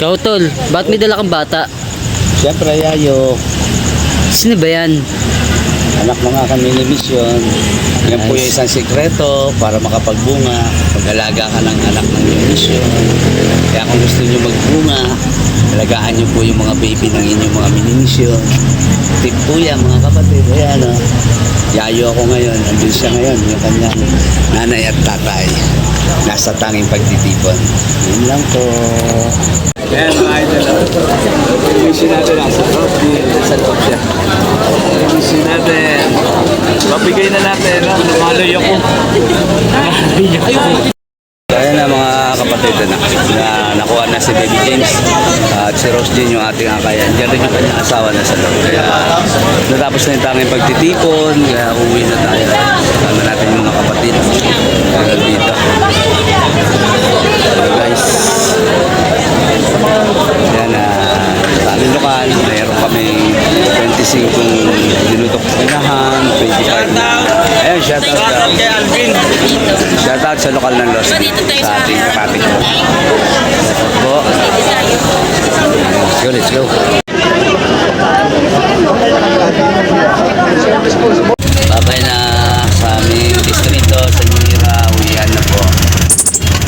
Ikaw, tol. Ba't may dala kang bata? Siyempre, yayo. Sino ba yan? Anak mo nga kami ni Mission. Yan po yung isang sikreto para makapagbunga. Pag-alaga ka ng anak ng Mission. Kaya kung gusto nyo magbunga, alagaan nyo po yung mga baby ng inyong mga mini-mission. Tip po yan mga kapatid. Ayan o. Yayo ako ngayon. Andun siya ngayon. Yung kanyang nanay at tatay. Nasa tanging pagtitipon. Yun lang po. Ayan mga idol. Mission natin nasa loob. Nasa loob siya. Mission natin. Papigay na natin. No? Lumaloy ako. Ayan na mga kapatid na, na nakuha na si Baby James at si Rose Jean yung ating akayan. Diyan rin yung kanyang asawa na sa loob. Kaya natapos na yung tanging pagtitipon, kaya uwi na tayo. 25 minutok pinahan, 25 na. Ayan, shout out daw. Alvin. Shout out sa lokal ng Los sa ating kapatid ko. Po. Let's go, let's go.